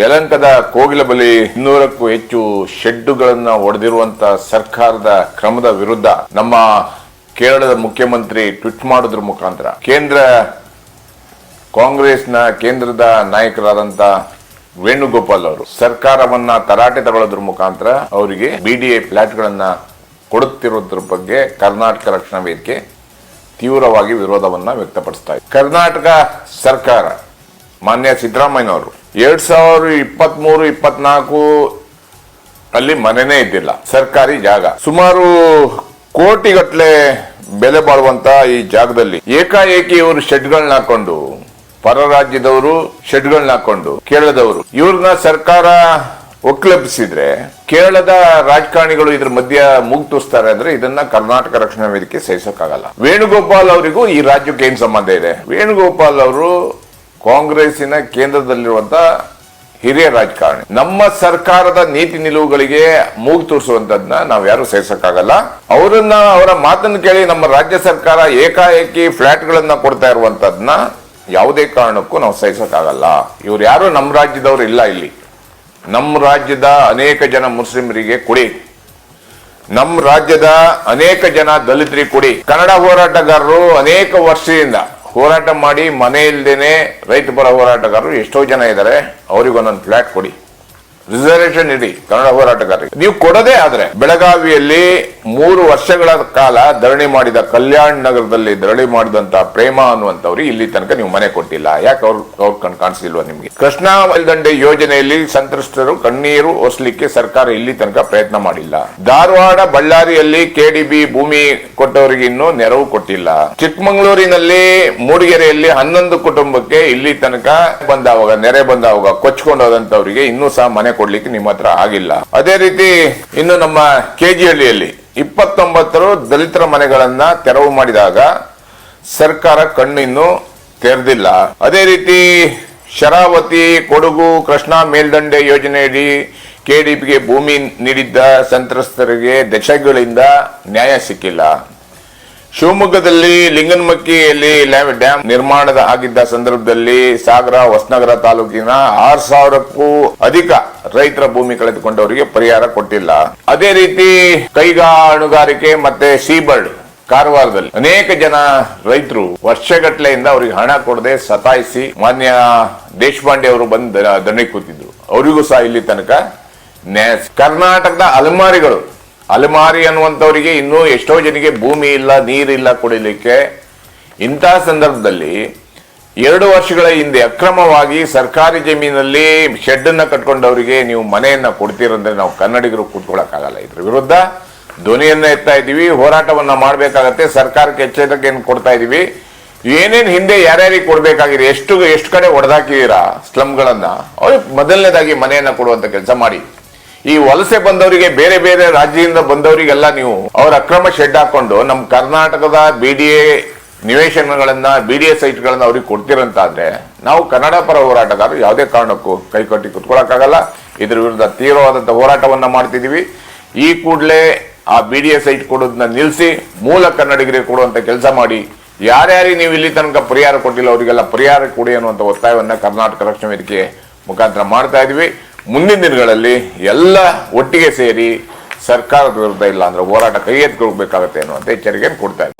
ಯಲಂಕದ ಕೋಗಿಲಬಲಿ ಇನ್ನೂರಕ್ಕೂ ಹೆಚ್ಚು ಶೆಡ್ಡುಗಳನ್ನ ಒಡೆದಿರುವಂತ ಸರ್ಕಾರದ ಕ್ರಮದ ವಿರುದ್ಧ ನಮ್ಮ ಕೇರಳದ ಮುಖ್ಯಮಂತ್ರಿ ಟ್ವಿಟ್ ಮಾಡೋದ್ರ ಮುಖಾಂತರ ಕೇಂದ್ರ ಕಾಂಗ್ರೆಸ್ನ ಕೇಂದ್ರದ ನಾಯಕರಾದಂತ ವೇಣುಗೋಪಾಲ್ ಅವರು ಸರ್ಕಾರವನ್ನ ತರಾಟೆ ತಗೊಳ್ಳೋದ್ರ ಮುಖಾಂತರ ಅವರಿಗೆ ಬಿಡಿಎ ಫ್ಲಾಟ್ಗಳನ್ನ ಕೊಡುತ್ತಿರೋದ್ರ ಬಗ್ಗೆ ಕರ್ನಾಟಕ ರಕ್ಷಣಾ ವೇದಿಕೆ ತೀವ್ರವಾಗಿ ವಿರೋಧವನ್ನ ವ್ಯಕ್ತಪಡಿಸ್ತಾ ಇದೆ. ಕರ್ನಾಟಕ ಸರ್ಕಾರ ಮಾನ್ಯ ಸಿದ್ದರಾಮಯ್ಯನವರು ಎರಡ್ ಸಾವಿರ ಇಪ್ಪತ್ತ್ ಮೂರು ಇಪ್ಪತ್ನಾಲ್ಕು ಅಲ್ಲಿ ಮನೆನೇ ಇದ್ದಿಲ್ಲ, ಸರ್ಕಾರಿ ಜಾಗ. ಸುಮಾರು ಕೋಟಿಗಟ್ಟಲೆ ಬೆಲೆ ಬಾಳುವಂತ ಈ ಜಾಗದಲ್ಲಿ ಏಕಾಏಕಿ ಇವರು ಶೆಡ್ಗಳನ್ನ ಹಾಕೊಂಡು ಪರ ರಾಜ್ಯದವರು ಶೆಡ್ಗಳನ್ನ ಹಾಕೊಂಡು ಕೇರಳದವರು, ಇವ್ರನ್ನ ಸರ್ಕಾರ ಒಕ್ಲೆಬ್ಬಿಸಿದ್ರೆ ಕೇರಳದ ರಾಜಕಾರಣಿಗಳು ಇದ್ರ ಮಧ್ಯ ಮುಗ್ತುಸ್ತಾರೆ ಅಂದ್ರೆ ಇದನ್ನ ಕರ್ನಾಟಕ ರಕ್ಷಣಾ ವೇದಿಕೆ ಸಹಿಸೋಕ್ಕಾಗಲ್ಲ. ವೇಣುಗೋಪಾಲ್ ಅವರಿಗೂ ಈ ರಾಜ್ಯಕ್ಕೆ ಏನ್ ಸಂಬಂಧ ಇದೆ? ವೇಣುಗೋಪಾಲ್ ಅವರು ಕಾಂಗ್ರೆಸ್ಸಿನ ಕೇಂದ್ರದಲ್ಲಿರುವಂತ ಹಿರಿಯ ರಾಜಕಾರಣಿ. ನಮ್ಮ ಸರ್ಕಾರದ ನೀತಿ ನಿಲುವುಗಳಿಗೆ ಮೂಗು ತೋರಿಸುವಂತದ್ನ ನಾವು ಯಾರು ಸಹಿಸಕ್ಕಾಗಲ್ಲ ಅವರನ್ನ ಅವರ ಮಾತನ್ನು ಕೇಳಿ ನಮ್ಮ ರಾಜ್ಯ ಸರ್ಕಾರ ಏಕಾಏಕಿ ಫ್ಲಾಟ್ ಗಳನ್ನ ಕೊಡ್ತಾ ಇರುವಂತದ್ನ ಯಾವುದೇ ಕಾರಣಕ್ಕೂ ನಾವು ಸಹಿಸಕ್ಕಾಗಲ್ಲ ಇವ್ರು ಯಾರು ನಮ್ಮ ರಾಜ್ಯದವರು ಇಲ್ಲ ಇಲ್ಲಿ. ನಮ್ಮ ರಾಜ್ಯದ ಅನೇಕ ಜನ ಮುಸ್ಲಿಮರಿಗೆ ಕೊಡಿ. ನಮ್ಮ ರಾಜ್ಯದ ಅನೇಕ ಜನ ದಲಿತರಿಗೆ ಕೊಡಿ. ಕನ್ನಡ ಹೋರಾಟಗಾರರು ಅನೇಕ ವರ್ಷದಿಂದ ಹೋರಾಟ ಮಾಡಿ ಮನೆ ಇಲ್ಲದೇನೆ ರೈತ ಪರ ಹೋರಾಟಗಾರರು ಎಷ್ಟೋ ಜನ ಇದ್ದಾರೆ. ಅವರಿಗೊಂದೊಂದು ಫ್ಲಾಟ್ ಕೊಡಿ. ರಿಸರ್ವೇಶನ್ ಇಡಿ ಕನ್ನಡ ಹೋರಾಟಗಾರರಿಗೆ ನೀವು ಕೊಡದೇ ಆದ್ರೆ ಬೆಳಗಾವಿಯಲ್ಲಿ ಮೂರು ವರ್ಷಗಳ ಕಾಲ ಧರಣಿ ಮಾಡಿದ ಕಲ್ಯಾಣ್ ನಗರದಲ್ಲಿ ಧರಣಿ ಮಾಡಿದಂತ ಪ್ರೇಮ ಅನ್ನುವಂತವ್ರಿಗೆ ಇಲ್ಲಿ ತನಕ ನೀವು ಮನೆ ಕೊಟ್ಟಿಲ್ಲ. ಯಾಕೆ ಅವ್ರು, ಅವ್ರ ಕಣ್ ಕಾಣಿಸಿಲ್ವಾ ನಿಮ್ಗೆ? ಕೃಷ್ಣಾ ಮೇಲ್ದಂಡೆ ಯೋಜನೆಯಲ್ಲಿ ಸಂತ್ರಸ್ತರು ಕಣ್ಣೀರು ಹೊಸಲಿಕ್ಕೆ ಸರ್ಕಾರ ಇಲ್ಲಿ ತನಕ ಪ್ರಯತ್ನ ಮಾಡಿಲ್ಲ. ಧಾರವಾಡ ಬಳ್ಳಾರಿಯಲ್ಲಿ ಕೆಡಿಬಿ ಭೂಮಿ ಕೊಟ್ಟವರಿಗೆ ಇನ್ನೂ ನೆರವು ಕೊಟ್ಟಿಲ್ಲ. ಚಿಕ್ಕಮಗಳೂರಿನಲ್ಲಿ ಮೂಡಿಗೆರೆಯಲ್ಲಿ ಹನ್ನೊಂದು ಕುಟುಂಬಕ್ಕೆ ಇಲ್ಲಿ ತನಕ ಬಂದಾವಾಗ ನೆರೆ ಬಂದಾವಾಗ ಕೊಚ್ಕೊಂಡು ಹೋದಂತವರಿಗೆ ಇನ್ನೂ ಸಹ ಮನೆ ಕೊಡ್ಲಿಕ್ಕೆ ನಿಮ್ಮ ಹತ್ರ ಆಗಿಲ್ಲ. ಅದೇ ರೀತಿ ಇನ್ನು ನಮ್ಮ ಕೆಜಿಹಳ್ಳಿಯಲ್ಲಿ ಇಪ್ಪತ್ತೊಂಬತ್ತರು ದಲಿತರ ಮನೆಗಳನ್ನ ತೆರವು ಮಾಡಿದಾಗ ಸರ್ಕಾರ ಕಣ್ಣಿನ್ನು ತೆರೆದಿಲ್ಲ. ಅದೇ ರೀತಿ ಶರಾವತಿ, ಕೊಡಗು, ಕೃಷ್ಣಾ ಮೇಲ್ದಂಡೆ ಯೋಜನೆಯಡಿ ಕೆಡಿಪಿಗೆ ಭೂಮಿ ನೀಡಿದ್ದ ಸಂತ್ರಸ್ತರಿಗೆ ದಶಕಗಳಿಂದ ನ್ಯಾಯ ಸಿಕ್ಕಿಲ್ಲ. ಶಿವಮೊಗ್ಗದಲ್ಲಿ ಲಿಂಗನಮಕ್ಕಿಯಲ್ಲಿ ಡ್ಯಾಮ್ ನಿರ್ಮಾಣದ ಆಗಿದ್ದ ಸಂದರ್ಭದಲ್ಲಿ ಸಾಗರ, ಹೊಸನಗರ ತಾಲೂಕಿನ ಆರ್ ಸಾವಿರಕ್ಕೂ ಅಧಿಕ ರೈತರ ಭೂಮಿ ಕಳೆದುಕೊಂಡವರಿಗೆ ಪರಿಹಾರ ಕೊಟ್ಟಿಲ್ಲ. ಅದೇ ರೀತಿ ಕೈಗಾಣುಗಾರಿಕೆ ಮತ್ತೆ ಸೀಬರ್ಡ್ ಕಾರವಾರದಲ್ಲಿ ಅನೇಕ ಜನ ರೈತರು ವರ್ಷಗಟ್ಟಲೆಯಿಂದ ಅವರಿಗೆ ಹಣ ಕೊಡದೆ ಸತಾಯಿಸಿ ಮಾನ್ಯ ದೇಶಪಾಂಡೆ ಅವರು ಬಂದು ದಣಿ ಕೂತಿದ್ರು. ಅವರಿಗೂ ಸಹ ಇಲ್ಲಿ ತನಕ ಕರ್ನಾಟಕದ ಅಲಮಾರಿಗಳು ಅಲಮಾರಿ ಅನ್ನುವಂಥವರಿಗೆ ಇನ್ನೂ ಎಷ್ಟೋ ಜನಕ್ಕೆ ಭೂಮಿ ಇಲ್ಲ ನೀರಿಲ್ಲ ಕುಡಿಲಿಕ್ಕೆ. ಇಂತಹ ಸಂದರ್ಭದಲ್ಲಿ ಎರಡು ವರ್ಷಗಳ ಹಿಂದೆ ಅಕ್ರಮವಾಗಿ ಸರ್ಕಾರಿ ಜಮೀನಲ್ಲಿ ಶೆಡ್ ಅನ್ನ ಕಟ್ಕೊಂಡವರಿಗೆ ನೀವು ಮನೆಯನ್ನ ಕೊಡ್ತೀರಂದ್ರೆ ನಾವು ಕನ್ನಡಿಗರು ಕೂತ್ಕೊಳ್ಳೋಕ್ಕಾಗಲ್ಲ ಇದ್ರ ವಿರುದ್ಧ ಧ್ವನಿಯನ್ನ ಎತ್ತಾ ಇದೀವಿ ಹೋರಾಟವನ್ನ ಮಾಡ್ಬೇಕಾಗತ್ತೆ, ಸರ್ಕಾರಕ್ಕೆ ಎಚ್ಚರಿಕೆಯನ್ನು ಕೊಡ್ತಾ ಇದೀವಿ ಏನೇನು ಹಿಂದೆ ಯಾರ್ಯಾರಿಗೆ ಕೊಡ್ಬೇಕಾಗಿದೆ, ಎಷ್ಟು ಎಷ್ಟು ಕಡೆ ಹೊಡೆದಾಕಿದ್ದೀರಾ ಸ್ಲಮ್ಗಳನ್ನು? ಅವ್ರಿಗೆ ಮೊದಲನೇದಾಗಿ ಮನೆಯನ್ನ ಕೊಡುವಂತ ಕೆಲಸ ಮಾಡಿ. ಈ ವಲಸೆ ಬಂದವರಿಗೆ, ಬೇರೆ ಬೇರೆ ರಾಜ್ಯದಿಂದ ಬಂದವರಿಗೆಲ್ಲ ನೀವು ಅವರ ಅಕ್ರಮ ಶೆಡ್ ಹಾಕೊಂಡು ನಮ್ಮ ಕರ್ನಾಟಕದ ಬಿ ಡಿ ಎ ನಿವೇಶನಗಳನ್ನ ಬಿ ಡಿ ಎ ಸೈಟ್ಗಳನ್ನ ಅವ್ರಿಗೆ ಕೊಡ್ತಿರಂತಾದ್ರೆ, ನಾವು ಕನ್ನಡ ಪರ ಹೋರಾಟಗಾರರು ಯಾವುದೇ ಕಾರಣಕ್ಕೂ ಕೈಕಟ್ಟಿ ಕುತ್ಕೊಳ್ಳೋಕ್ಕಾಗಲ್ಲ ಇದ್ರ ವಿರುದ್ಧ ತೀವ್ರವಾದಂಥ ಹೋರಾಟವನ್ನ ಮಾಡ್ತಿದೀವಿ. ಈ ಕೂಡಲೇ ಆ ಬಿ ಡಿ ಎ ಸೈಟ್ ಕೊಡೋದನ್ನ ನಿಲ್ಲಿಸಿ ಮೂಲ ಕನ್ನಡಿಗರಿಗೆ ಕೊಡುವಂತ ಕೆಲಸ ಮಾಡಿ, ಯಾರ್ಯಾರಿಗೆ ನೀವು ಇಲ್ಲಿ ತನಕ ಪರಿಹಾರ ಕೊಟ್ಟಿಲ್ಲ, ಅವರಿಗೆಲ್ಲ ಪರಿಹಾರ ಕೊಡಿ ಅನ್ನುವಂಥ ಒತ್ತಾಯವನ್ನು ಕರ್ನಾಟಕ ರಕ್ಷಣಾ ವೇದಿಕೆ ಮುಖಾಂತರ ಮಾಡ್ತಾ ಇದೀವಿ. ಮುಂದಿನ ದಿನಗಳಲ್ಲಿ ಎಲ್ಲ ಒಟ್ಟಿಗೆ ಸೇರಿ ಸರ್ಕಾರದ ವಿರುದ್ಧ ಇಲ್ಲ ಅಂದ್ರೆ ಹೋರಾಟ ಕೈ ಎತ್ಕೊಳ್ಬೇಕಾಗತ್ತೆ ಅನ್ನುವಂಥ ಎಚ್ಚರಿಕೆಯನ್ನು ಕೊಡ್ತಾ ಇದ್ದೀವಿ